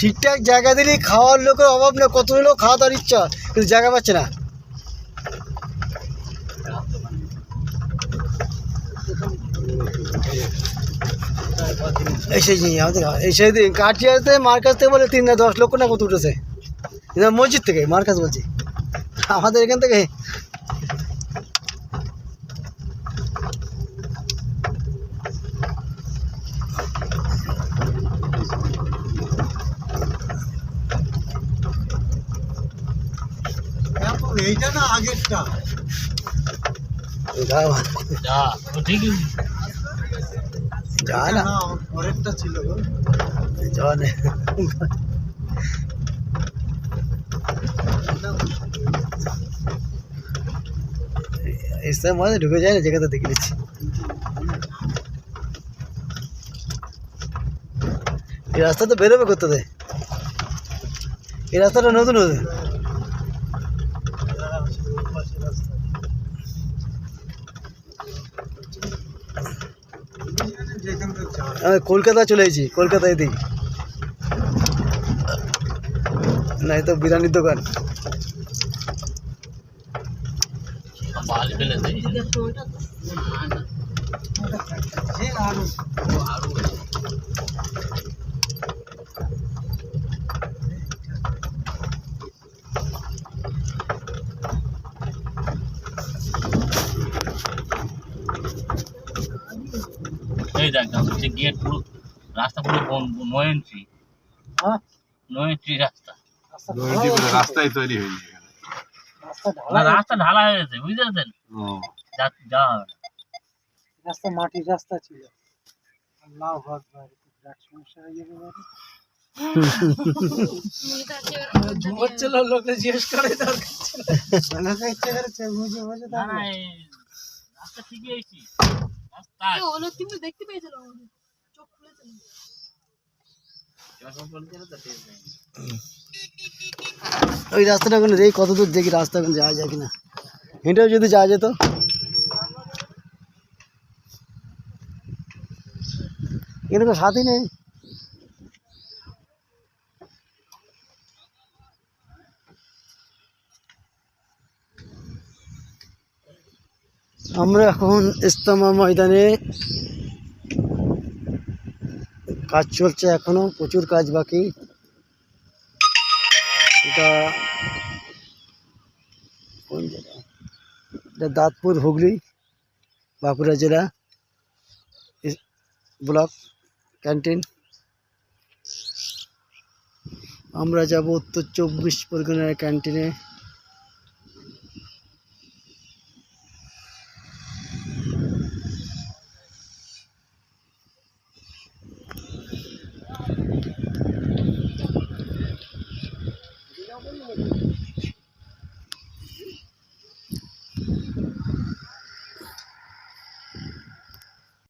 ঠিকঠাক জায়গা দিলে খাওয়ার লোকের অভাব না কত লোক খাওয়া দাওয়ার ইচ্ছা, কিন্তু জায়গা পাচ্ছে না। এই সেই আমাদের এই সেই দিন থেকে বলে তিন দশ লক্ষ না কত উঠেছে? মসজিদ থেকে, মার কাছ বলছি। আমাদের এখান থেকে এইটা না আগেরটা। যা না। পরেরটা ছিল গো। যা না। ঢুকে যায় না যেখানে দেখে নিচ্ছি। এই রাস্তা তো বেরোবে করতে দে এই রাস্তাটা নতুন হবে যেখান থেকে যাওয়া আমি কলকাতা চলে এসেছি কলকাতায় দিই না তো বিরিয়ানির দোকান। আরও এই দেখ হচ্ছে গেট পুরো রাস্তা পুরো বন্ধ নো এন্ট্রি হ্যাঁ? নো এন্ট্রি রাস্তা। রাস্তায় তৈরি হয়ে না রাস্তা ঢালা হয়ে গেছে বুঝতে পারছেন? যা যা হবে না। রাস্তা মাটির রাস্তা ছিল। আল্লাহ আকবার বিরাট সমস্যা হয়ে যাবে বাড়ি। লোকে জিজ্ঞেস করে ইচ্ছে করেছে বুঝে বুঝে না না রাস্তা ঠিকই হয়েছি কিন্তু দেখতে পেয়েছিলাম চোখ খুলেছিল। ওই রাস্তাটা ওখানে দেখি কত দূর দেখি রাস্তা ওখানে যাওয়া যায় কিনা। হেঁটেও যদি যাওয়া যেত। এখানে তো সাথী নেই। আমরা এখন ইস্তামা ময়দানে কাজ চলছে এখনও, প্রচুর কাজ বাকি। এটা কোন এটা দাঁতপুর, হুগলি, বাঁকুড়া জেলা। Block, canteen. আমরা যাব উত্তর চব্বিশ পরগনার ক্যান্টিনে।